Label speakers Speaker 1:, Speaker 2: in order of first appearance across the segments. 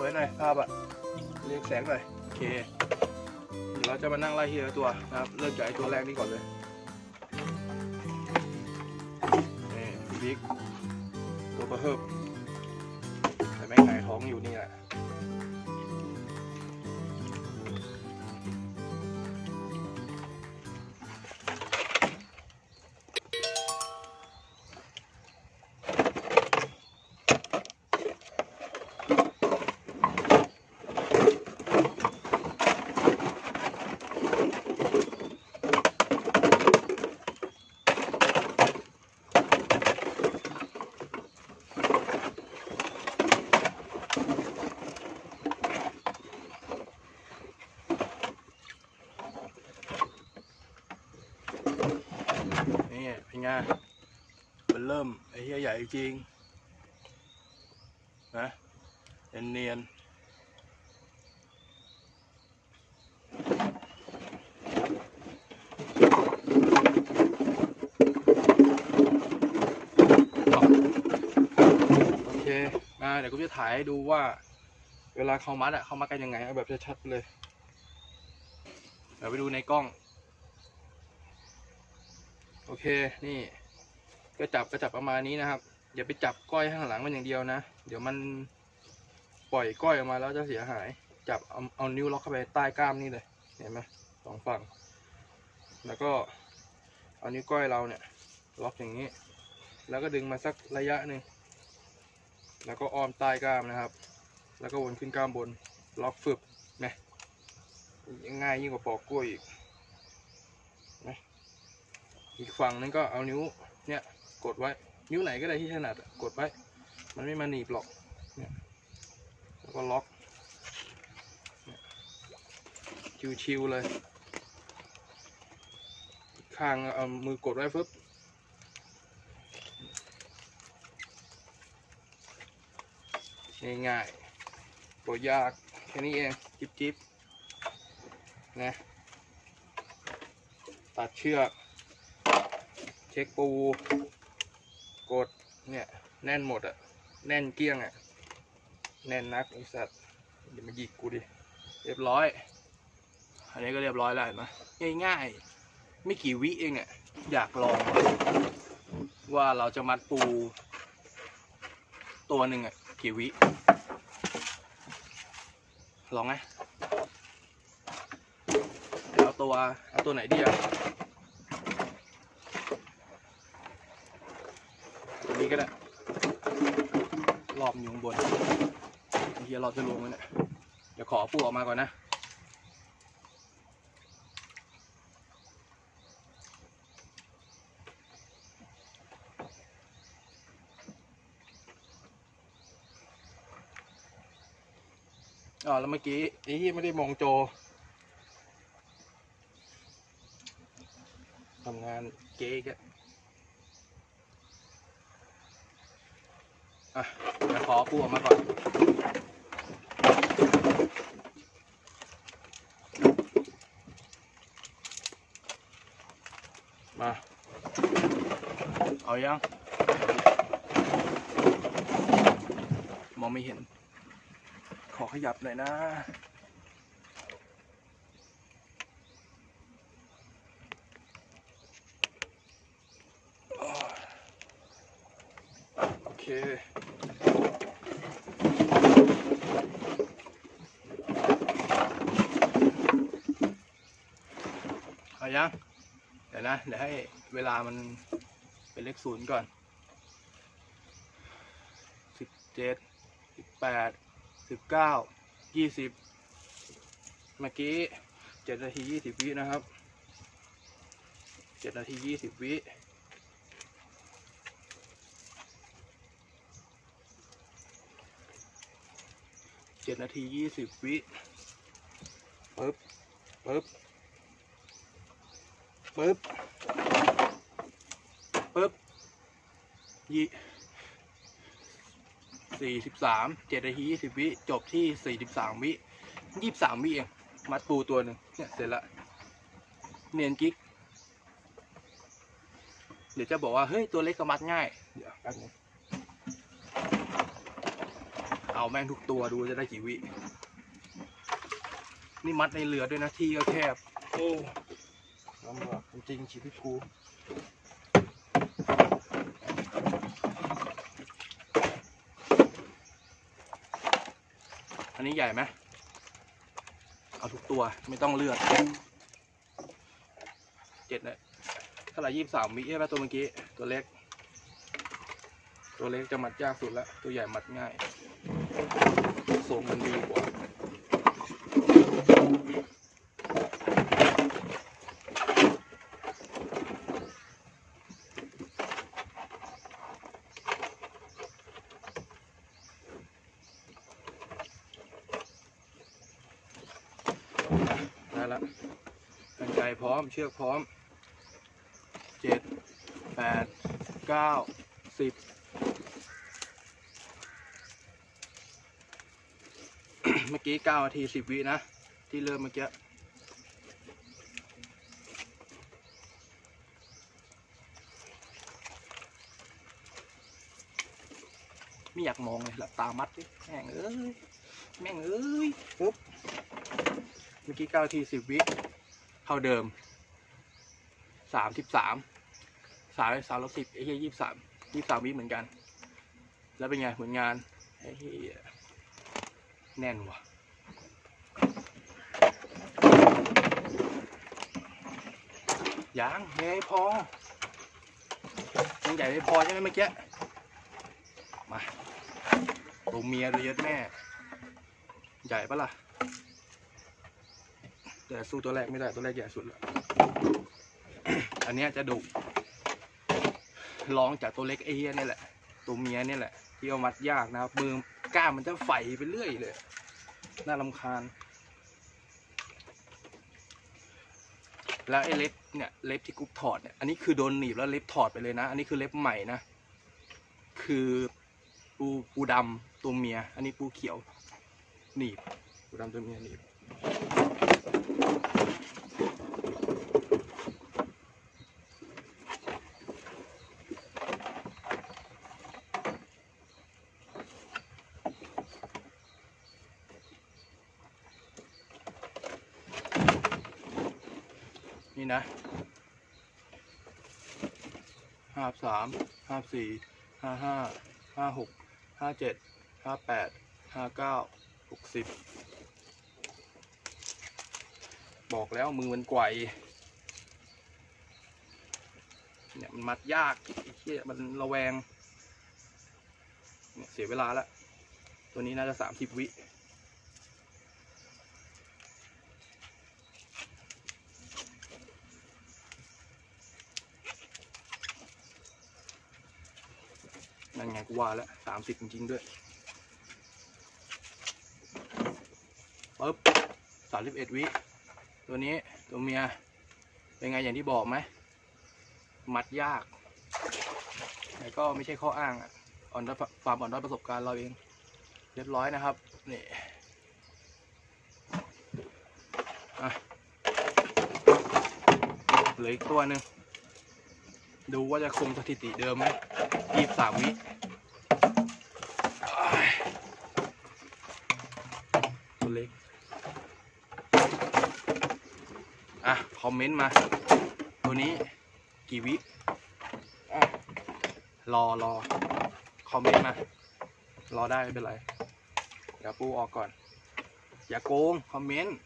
Speaker 1: สวยหน่อยภาพอะเรียกแสงหน่อยโอเคเดี๋ยวเราจะมานั่งไล่ทีละตัวนะครับเริ่มจากไอตัวแรกนี่ก่อนเลยนี่บิ๊กตัวประเฮิบแต่แม่งหงายท้องอยู่นี่แหละ จริงนะเนียนโอเคมาเดี๋ยวกูจะถ่ายให้ดูว่า เวลาเขามัดอะเขามัดกันยังไงเอาแบบชัดๆไปเลยเดี๋ยวไปดูในกล้อง โอเคนี่ก็จับก็จับประมาณนี้นะครับ อย่าไปจับก้อยข้างหลังมันอย่างเดียวนะ เดี๋ยวมันปล่อยก้อยออกมาแล้วจะเสียหาย จับเอาเอานิ้วล็อกเข้าไปใต้กล้ามนี่เลย เห็นไหมสองฝั่ง แล้วก็เอานิ้วก้อยเราเนี่ย ล็อกอย่างนี้ แล้วก็ดึงมาสักระยะหนึ่ง แล้วก็อ้อมใต้กล้ามนะครับ แล้วก็วนขึ้นกล้ามบน ล็อกฝึบนะง่ายยิ่งกว่าปอกกล้วยอีกนะอีกฝั่งนึงก็เอานิ้วเนี่ยกดไว้ นิ้วไหนก็ได้ที่ถนัดกดไว้ มันไม่มาหนีบหรอกเนี่ยแล้วก็ล็อกชิวๆเลยข้างเอามือกดไว้ปึ๊บง่ายๆตัวยากแค่นี้เอง จิ๊บๆนะตัดเชือก เช็คปู เนี่ย แน่นหมดอะแน่นเกลี้ยงอะแน่นนักไอสัตว์อย่ามาหยิกกูดิเรียบร้อย อันนี้ก็เรียบร้อยแล้วเห็นไหมง่ายๆ ไม่กี่วิเองเนี่ยอยากลอง ว่าเราจะมัดปู ตัวหนึ่งอะกี่วิลองไหมเดี๋ยวเอาตัวเอาตัวไหนดีอะ ตัวนี้ ก็ได้รอบอยู่ข้างบนเฮียเราจะลงไหมเนี่ยเดี๋ยวขอปูออกมาก่อนนะอ๋อแล้วเมื่อกี้ไอ้ที่ไม่ได้มองโจทำงานเก๊กอะ อะเดี๋ยวขอปูออกมาก่อนมา เอายัง มองไม่เห็น ขอขยับหน่อยนะ โอเค เอายังเดี๋ยวนะ เดี๋ยวให้เวลามันเป็นเลขศูนย์ก่อนสิบเจ็ดสิบแปดสิบเก้ายี่สิบเมื่อกี้เจ็ดนาทียี่สิบวินะครับเจ็ดนาทียี่สิบวิเจ็ดนาทียี่สิบวิปึ๊บปึ๊บ ปึ๊บปึ๊บยี่สี่สิบสามเจ็ดนาทียี่สิบวิจบที่สี่สิบสามวิยี่สิบสามวิเอง มัดปูตัวหนึ่งเนี่ยเสร็จละเนียนกิ๊กเดี๋ยวจะบอกว่า เฮ้ย ตัวเล็กก็มัดง่าย เดี๋ยวแป๊บนึงเอาแม่งทุกตัวดูจะได้กี่วิ นี่มัดในเรือด้วยนะที่ก็แคบ โอ้ จริงชีวิตกูอันนี้ใหญ่ไหมเอาทุกตัวไม่ต้องเลือกเจ็ดเลยเท่าไหร่ยี่สิบสามวิใช่ไหมตัวเมื่อกี้ ตัวเล็ก ตัวเล็กจะมัดยากสุดแล้วตัวใหญ่มัดง่ายทรงมันดีกว่า กันไกพร้อมเชือกพร้อมเจ็ดแปดเก้าสิบเมื่อกี้เก้านาทีสิบวินะ ที่เริ่มเมื่อกี้ไม่อยากมองเลยหลับตามัดดิแม่งเอ้ย แม่งเอ้ยปุ๊บ มื่อกี้เก้าทีสิบวิเท่าเดิมสามสิบสามสามสามลบสิบไอ้เหี้ยยี่สิบสามยี่สิบสามวิเหมือนกัน แล้วเป็นไงผลงานไอ้เหี้ยแน่นว่ะยังยังไม่พอยังใหญ่ไม่พอใช่ไหมเมื่อกี้มาตัวเมียดูเยอะแม่ ใหญ่ปะล่ะ แต่สู้ตัวแรกไม่ได้ตัวแรกใหญ่สุดแล้วอันนี้จะดุลองจากตัวเล็กไอ้เฮียนี่แหละ ตัวเมียนี่แหละ ที่เอามัดยากนะครับมือกล้ามมันจะไฟไปเรื่อยเลยน่าลำคาญ แล้วไอ้เล็บเนี่ยเล็บที่กุ๊บถอดเนี่ยอันนี้คือโดนหนีบแล้วเล็บถอดไปเลยนะ อันนี้คือเล็บใหม่นะ คือปูปูดำตัวเมีย อันนี้ปูเขียว หนีบปูดำตัวเมียหนีบ นี่นะห้าสามห้าสี่ห้าห้าห้าหกห้าเจ็ดห้าแปดห้าเก้าหกสิบ บอกแล้วมือมันไกวเนี่ยมันมัดยากไอ้เหี้ยมันระแวง เนี่ยเสียเวลาแล้วตัวนี้น่าจะสามสิบวินั่นไงกูว่าแล้วสามสิบจริงๆด้วยปึ๊บสามสิบเอ็ดวิ ตัวนี้ตัวเมียเป็นไงอย่างที่บอกไหมมัดยากแต่ก็ไม่ใช่ข้ออ้างอ่อนด้อยความอ่อนด้อยประสบการณ์เราเอง เรียบร้อยนะครับนี่เหลืออีกตัวหนึ่งดูว่าจะคงสถิติเดิมไหมยี่สามวิอ้ายตัวเล็ก อะ คอมเมนต์มา ตัวนี้กี่วิอะรอรอคอมเมนต์มา รอได้ไม่เป็นไร เดี๋ยวปูออกก่อน อย่าโกง คอมเมนต์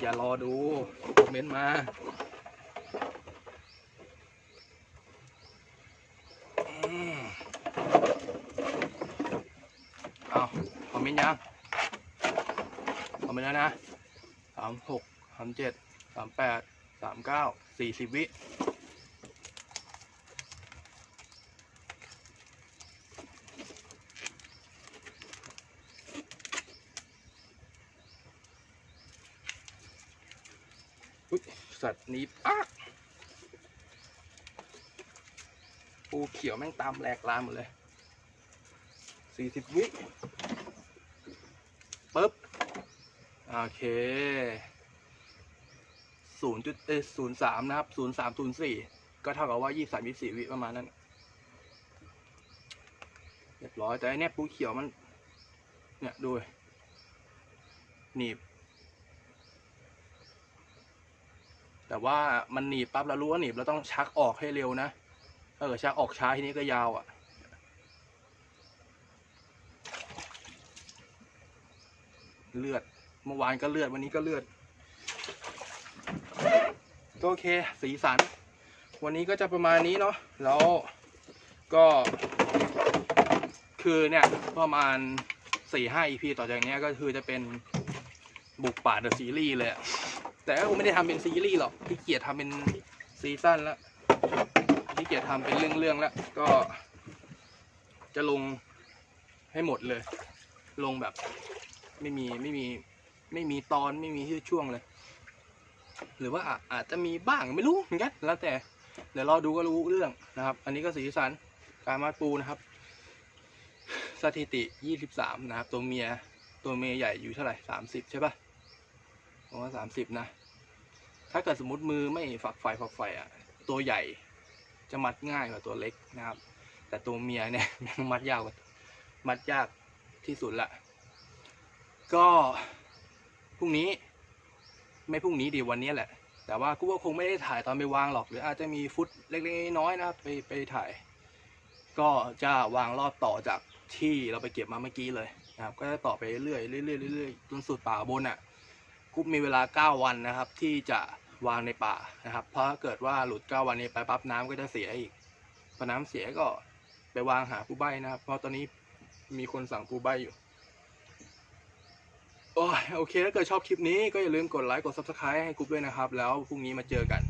Speaker 1: อย่ารอดู คอมเมนต์มาอืมเอาคอมเมนต์ยัง คอมเมนต์แล้วนะสามหกสามเจ็ดสามแปดสามเก้าสี่สิบวิสัตว์นี้ปากปูเขียวแม่งตามแหลกลานหมดเลยสี่สิบวิปึ๊บ โอเคศูนย์จุดเอศูนย์สามนะครับศูนย์สามศูนย์สี่ก็เท่ากับว่ายี่สามยี่สี่วิประมาณนั้นเรียบร้อยแต่อันนี้ปูเขียวมัน เนี่ยดูดิหนีบ แต่ว่ามันหนีบปั๊บเรารู้ว่าหนีบเราต้องชักออกให้เร็วนะถ้าเกิดชักออกช้าทีนี้ก็ยาวอะ่ะเลือด เมื่อวานก็เลือดวันนี้ก็เลือดก็โอเคสีสัน วันนี้ก็จะประมาณนี้เนาะแล้วก็คือเนี่ยประมาณสี่ห้า EP ต่อจากนี้ก็คือจะเป็นบุกป่าเดอะซีรีส์เลย แต่ก็ไม่ได้ทำเป็นซีรีส์หรอกที่เกียจทำเป็นซีซั่นแล้วที่เกียจทำเป็นเรื่องๆแล้ว ก็จะลงให้หมดเลย ลงแบบไม่มีไม่มี ไม่มีตอนไม่มีชื่อช่วงเลย หรือว่าอาจจะมีบ้างไม่รู้เหมือนกันแล้วแต่ เดี๋ยวรอดูก็รู้เรื่องนะครับ อันนี้ก็สีสันการมาปูนะครับ สถิติ 23 นะครับ ตัวเมียตัวเมียใหญ่อยู่เท่าไหร่ 30 ใช่ป่ะผมว่า30 นะ ถ้าเกิดสมมติมือไม่ฝักไฟฝักไฟอะตัวใหญ่จะมัดง่ายกว่าตัวเล็กนะครับ แต่ตัวเมียเนี่ยมัดยากกว่ามัดยากที่สุดละก็ พรุ่งนี้ ไม่พรุ่งนี้ดีวันนี้แหละ แต่ว่ากูว่าคงไม่ได้ถ่ายตอนไปวางหรอก หรืออาจจะมีฟุตเล็กๆน้อยๆนะครับไปไปถ่าย ก็จะวางรอบต่อจากที่เราไปเก็บมาเมื่อกี้เลยนะครับ ก็จะต่อไปเรื่อยๆเรื่อยๆเรื่อยๆจนสุดป่าบนอะกุ๊บมีเวลา 9 วันนะครับ ที่จะวางในป่านะครับ เพราะถ้าเกิดว่าหลุด 9 วันนี้ไปปั๊บน้ำก็จะเสียอีกพอน้ำเสียก็ไปวางหาปูใบนะครับ เพราะตอนนี้มีคนสั่งปูใบอยู่ โอ้ยโอเค ถ้าเกิดชอบคลิปนี้ก็อย่าลืมกดไลค์กด subscribe ให้กรุ๊ปด้วยนะครับ แล้วพรุ่งนี้มาเจอกัน